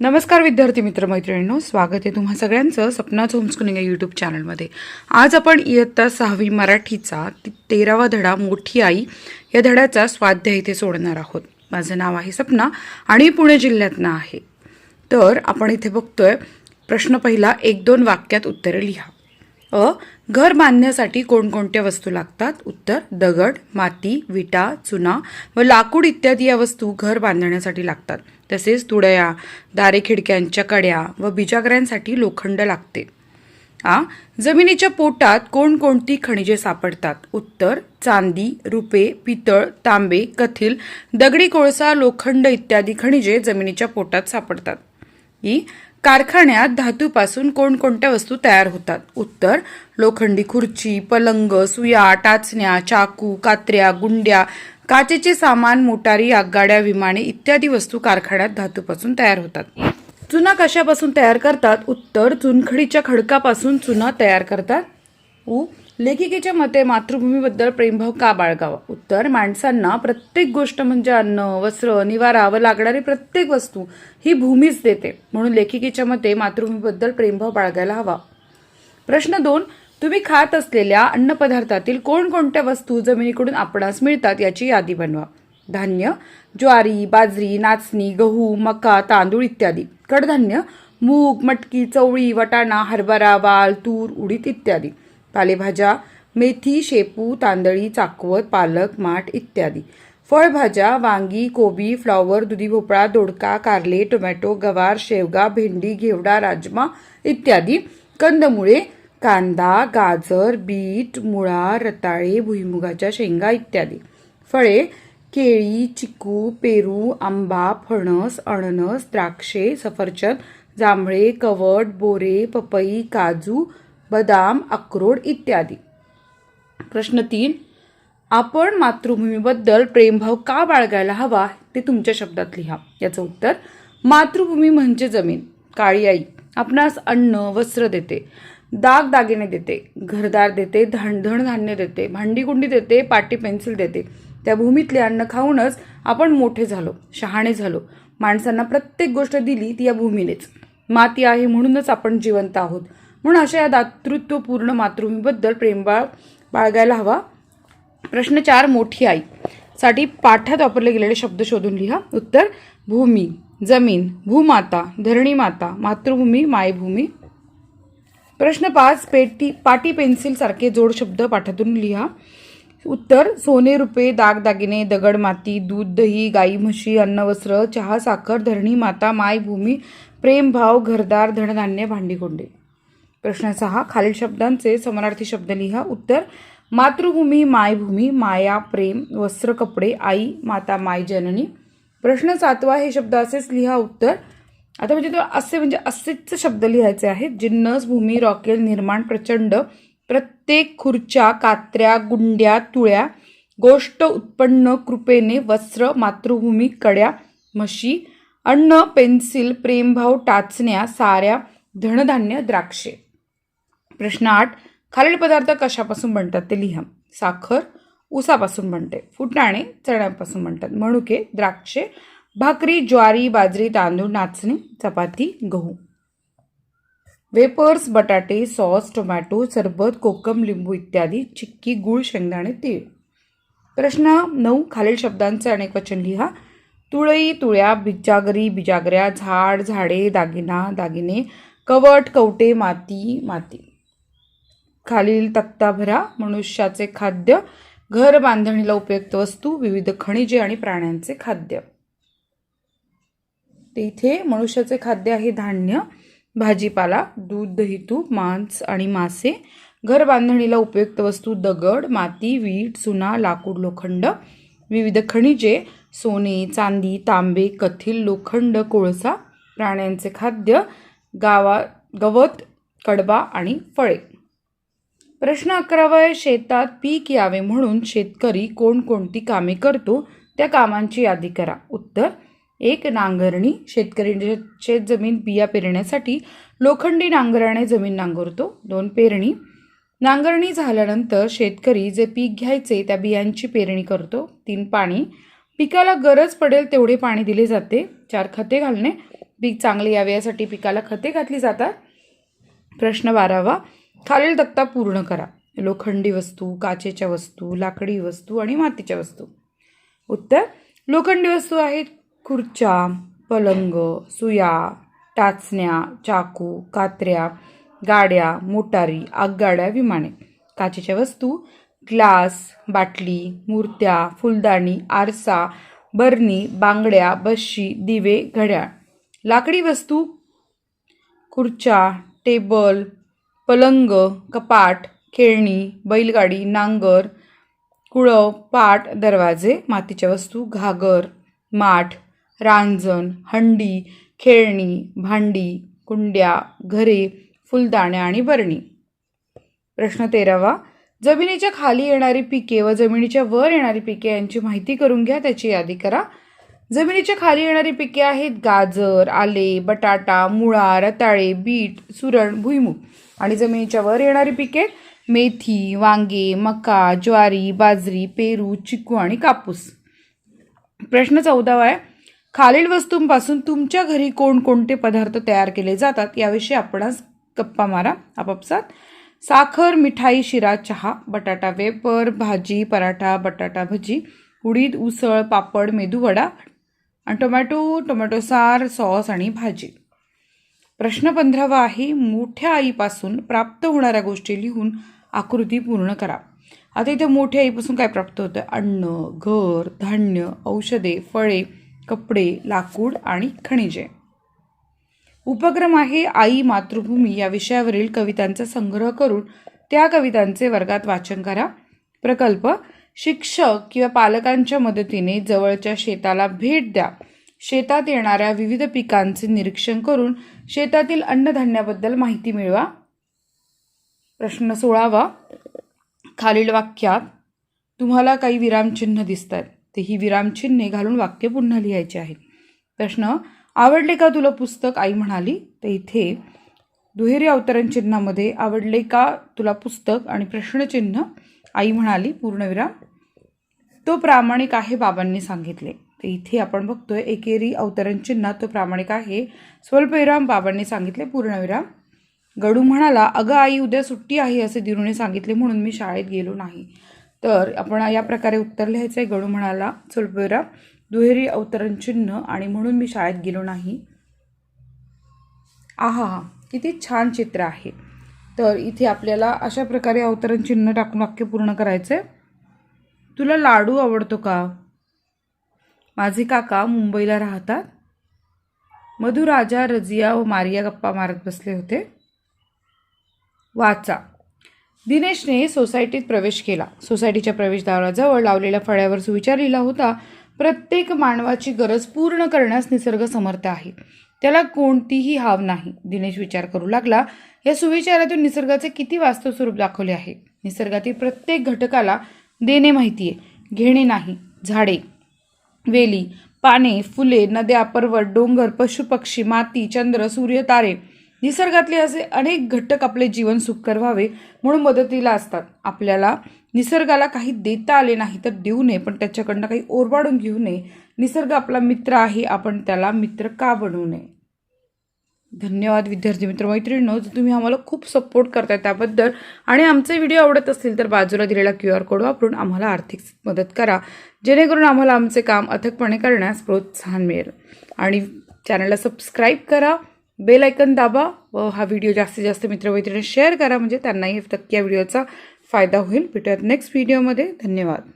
नमस्कार विद्यार्थी मित्र मैत्रिणींनो स्वागत आहे तुम्हा सगळ्यांचं सपनाच होमस्कूलिंग या यूट्यूब चॅनलमध्ये आज आपण इयत्ता सहावी मराठीचा तेरावा धडा मोठी आई या धड्याचा स्वाध्याय इथे सोडणार आहोत. माझं नाव आहे सपना आणि पुणे जिल्ह्यातनं आहे. तर आपण इथे बघतोय प्रश्न पहिला एक दोन वाक्यात उत्तरे लिहा. अ घर बांधण्यासाठी कोणकोणत्या वस्तू लागतात? उत्तर दगड माती विटा चुना व लाकूड इत्यादी या वस्तू घर बांधण्यासाठी लागतात. तसेच तुडया दारे खिडक्यांच्या कड्या व बिजागऱ्यांसाठी लोखंड लागते. आ जमिनीच्या पोटात कोणकोणती खनिजे सापडतात? उत्तर चांदी रुपे पितळ तांबे कथिल दगडी कोळसा लोखंड इत्यादी खनिजे जमिनीच्या पोटात सापडतात. ई कारखान्यात धातूपासून कोणकोणत्या वस्तू तयार होतात? उत्तर लोखंडी खुर्ची पलंग सुया टाचण्या चाकू कात्र्या गुंड्या काचेचे सामान मोटारी आगगाड्या विमाने इत्यादी वस्तू कारखान्यात धातूपासून तयार होतात. चुना कशापासून तयार करतात? उत्तर चुनखडीच्या खडकापासून चुना तयार करतात. उ लेखिकेच्या मते मातृभूमीबद्दल प्रेमभाव का बाळगावा? उत्तर माणसांना प्रत्येक गोष्ट म्हणजे अन्न वस्त्र निवारा व लागणारी प्रत्येक वस्तू ही भूमीच देते. म्हणून लेखिकेच्या मते मातृभूमीबद्दल प्रेमभाव बाळगायला हवा. प्रश्न दोन तुम्ही खात असलेल्या अन्नपदार्थातील कोणकोणत्या वस्तू जमिनीकडून आपणास मिळतात याची यादी बनवा. धान्य ज्वारी बाजरी नाचणी गहू मका तांदूळ इत्यादी. कडधान्य मूग मटकी चवळी वटाणा हरभरा वाल तूर उडीद इत्यादी. पालेभाज्या मेथी शेपू तांदळी चाकवत पालक माठ इत्यादी. फळभाज्या वांगी कोबी फ्लॉवर दुधी भोपळा दोडका कारले टोमॅटो गवार शेवगा भेंडी घेवडा राजमा इत्यादी. कंदमुळे कांदा गाजर बीट मुळा रताळे भुईमुगाच्या शेंगा इत्यादी. फळे केळी चिकू पेरू आंबा फणस अननस द्राक्षे सफरचंद जांभळे कवट बोरे पपई काजू बदाम अक्रोड इत्यादी. प्रश्न तीन आपण मातृभूमीबद्दल प्रेमभाव का बाळगायला हवा ते तुमच्या शब्दात लिहा. याचं उत्तर मातृभूमी म्हणजे जमीन काळी आई. आपणास अन्न वस्त्र देते दाग दागिने देते घरदार देते धान धान्य देते भांडीकुंडी देते पाटी पेन्सिल देते. त्या भूमीतले अन्न खाऊनच आपण मोठे झालो शहाणे झालो. माणसांना प्रत्येक गोष्ट दिली ती या भूमीनेच. माती आहे म्हणूनच आपण जिवंत आहोत. म्हणून अशा या दातृत्वपूर्ण मातृभूमीबद्दल प्रेमबाळ बाळगायला हवा. प्रश्न चार मोठी आई. साठी पाठात वापरले गेलेले शब्द शोधून लिहा. उत्तर भूमी जमीन भूमाता धरणी माता मातृभूमी मायभूमी. प्रश्न पाच पेटी पाटी पेन्सिलसारखे जोड शब्द पाठातून लिहा. उत्तर सोने रुपये दागदागिने दगड माती दूध दही गाई म्हशी अन्न वस्त्र चहा साखर धरणी माता मायभूमी प्रेमभाव घरदार धनधान्य भांडीकोंडे. प्रश्न सहा खालील शब्दांचे समानार्थी शब्द लिहा. उत्तर मातृभूमी मायभूमी माया प्रेम वस्त्र कपडे आई माता माय जननी. प्रश्न सातवा हे शब्द असेच लिहा. उत्तर आता म्हणजे तो असे म्हणजे असेच शब्द लिहायचे आहेत. जिन्नस भूमी रॉकेल निर्माण प्रचंड प्रत्येक खुर्च्या कात्र्या गुंड्या तुळ्या गोष्ट उत्पन्न कृपेने वस्त्र मातृभूमी कड्या म्हशी अन्न पेन्सिल प्रेमभाव टाचण्या साऱ्या धनधान्य द्राक्षे. प्रश्न आठ खालील पदार्थ कशापासून बनतात ते लिहा. साखर ऊसापासून बनते फुटाणे चण्यापासून बनतात. मणुके द्राक्षे भाकरी ज्वारी बाजरी तांदूळ नाचणी चपाती गहू. वेपर्स बटाटे सॉस टोमॅटो सरबत कोकम लिंबू इत्यादी चिक्की गूळ शेंगदाणे तीळ. प्रश्न नऊ खालील शब्दांचे अनेक वचन लिहा. तुळई तुळ्या बिजागरी बिजागऱ्या झाड झाडे दागिना दागिने कवट कवटे माती माती. खालील तक्ता भरा. मनुष्याचे खाद्य घर बांधणीला उपयुक्त वस्तू विविध खनिजे आणि प्राण्यांचे खाद्य. ते इथे मनुष्याचे खाद्य आहे धान्य भाजीपाला दूध दही तूप मांस आणि मासे. घर बांधणीला उपयुक्त वस्तू दगड माती वीट चुना लाकूड लोखंड. विविध खनिजे सोने चांदी तांबे कथिल लोखंड कोळसा प्राण्यांचे खाद्य गावा गवत कडबा आणि फळे. प्रश्न अकरावा शेतात पीक यावे म्हणून शेतकरी कोणकोणती कामे करतो त्या कामांची यादी करा. उत्तर एक नांगरणी. शेतकरी शेत जमीन बिया पेरण्यासाठी लोखंडी नांगराने जमीन नांगरतो. दोन पेरणी. नांगरणी झाल्यानंतर शेतकरी जे पीक घ्यायचे त्या बियांची पेरणी करतो. तीन पाणी. पिकाला गरज पडेल तेवढे पाणी दिले जाते. चार खते घालणे. पीक चांगले यावे यासाठी पिकाला खते घातली जातात. प्रश्न बारावा खालील तक्ता पूर्ण करा. लोखंडी वस्तू काचेच्या वस्तू लाकडी वस्तू आणि मातीच्या वस्तू. उत्तर लोखंडी वस्तू आहेत खुर्च्या पलंग सुया टाचण्या चाकू कात्र्या गाड्या मोटारी आगगाड्या विमाने. काचेच्या वस्तू ग्लास बाटली मूर्त्या फुलदाणी आरसा बरणी बांगड्या बशी दिवे घड्याळ. लाकडी वस्तू खुर्च्या टेबल पलंग कपाट खेळणी बैलगाडी नांगर कुळव पाट दरवाजे मातीच्या वस्तू घागर माठ रांजण हंडी खेळणी भांडी कुंड्या घरे फुलदाण्या आणि बरणी. प्रश्न तेरावा. जमिनीच्या खाली येणारी पिके व जमिनीच्या वर येणारी पिके यांची माहिती करून घ्या त्याची यादी करा. जमिनीच्या खाली येणारी पिके आहेत गाजर आले बटाटा मुळा रताळे बीट सुरण भुईमुग. आणि जमिनीच्या वर येणारी पिके मेथी वांगे मका ज्वारी बाजरी पेरू चिकू आणि कापूस. प्रश्न चौदावा आहे. खालील वस्तूंपासून तुमच्या घरी कोणकोणते पदार्थ तयार केले जातात याविषयी आपणास गप्पा मारा. आपापसात साखर मिठाई शिरा चहा बटाटा वेपर भाजी पराठा बटाटा भजी उडीद उसळ पापड मेदूवडा आणि टोमॅटो टोमॅटो सार सॉस आणि भाजी. प्रश्न पंधरावा आहे मोठ्या आईपासून प्राप्त होणाऱ्या गोष्टी लिहून आकृती पूर्ण करा. आता इथे मोठ्या आईपासून काय प्राप्त होतं? अन्न घर धान्य औषधे फळे कपडे लाकूड आणि खनिजे. उपक्रम आहे आई मातृभूमी या विषयावरील कवितांचा संग्रह करून त्या कवितांचे वर्गात वाचन करा. प्रकल्प शिक्षक किंवा पालकांच्या मदतीने जवळच्या शेताला भेट द्या. शेतात येणाऱ्या विविध पिकांचे निरीक्षण करून शेतातील अन्नधान्याबद्दल माहिती मिळवा. प्रश्न सोळावा. खालील वाक्यात तुम्हाला काही विरामचिन्ह दिसत आहेत ते ही विरामचिन्हे घालून वाक्य पुन्हा लिहायचे आहेत. प्रश्न आवडले का तुला पुस्तक? आई म्हणाली तर इथे दुहेरी अवतरण चिन्हामध्ये आवडले का तुला पुस्तक आणि प्रश्नचिन्ह आई म्हणाली पूर्णविराम तो प्रामाणिक आहे बाबांनी सांगितले. तर इथे आपण बघतोय एकेरी अवतरण चिन्ह तो प्रामाणिक आहे. स्वल्पविराम बाबांनी सांगितले पूर्णविराम. गडू म्हणाला अगं आई उद्या सुट्टी आहे असे दिरूने सांगितले म्हणून मी शाळेत गेलो नाही. तर आपण या प्रकारे उत्तर लिहायचं आहे गडू म्हणाला स्वल्पविराम दुहेरी अवतरण चिन्ह आणि म्हणून मी शाळेत गेलो नाही. आहा हा किती छान चित्र आहे. तर इथे आपल्याला अशा प्रकारे अवतरण चिन्ह टाकून वाक्य पूर्ण करायचं आहे तुला लाडू आवडतो का? माझे काका मुंबईला राहतात. मधु राजा रजिया व मारिया गप्पा मारत बसले होते. वाचा. दिनेशने सोसायटीत प्रवेश केला. सोसायटीच्या प्रवेशद्वाराजवळ लावलेल्या फळ्यावर सुविचार लिहिला होता प्रत्येक मानवाची गरज पूर्ण करण्यास निसर्ग समर्थ आहे. त्याला कोणतीही हाव नाही. दिनेश विचार करू लागला या सुविचारातून निसर्गाचे किती वास्तव स्वरूप दाखवले आहे? निसर्गातील प्रत्येक घटकाला देणे माहिती आहे घेणे नाही. झाडे वेली पाने फुले नद्या पर्वत डोंगर पशुपक्षी माती चंद्र सूर्य तारे निसर्गातले असे अनेक घटक आपले जीवन सुखकर व्हावे म्हणून मदतीला असतात. आपल्याला निसर्गाला काही देता आले नाही तर देऊ नये पण त्याच्याकडनं काही ओरबाडून घेऊ नये. निसर्ग आपला मित्र आहे आपण त्याला मित्र का बनवू नये? धन्यवाद विद्यार्थी मित्र मैत्रिणींनो जर तुम्ही आम्हाला खूप सपोर्ट करताय त्याबद्दल आणि आमचे व्हिडिओ आवडत असतील तर बाजूला दिलेला क्यू आर कोड वापरून आम्हाला आर्थिक मदत करा जेणेकरून आम्हाला आमचे काम अथकपणे करण्यास प्रोत्साहन मिळेल. आणि चॅनलला सबस्क्राईब करा बेल ऐकन दाबा व हा व्हिडिओ जास्तीत जास्त मित्रमैत्रिणी शेअर करा म्हणजे त्यांनाही नक्की या व्हिडिओचा फायदा होईल. भेटूयात नेक्स्ट व्हिडिओमध्ये धन्यवाद.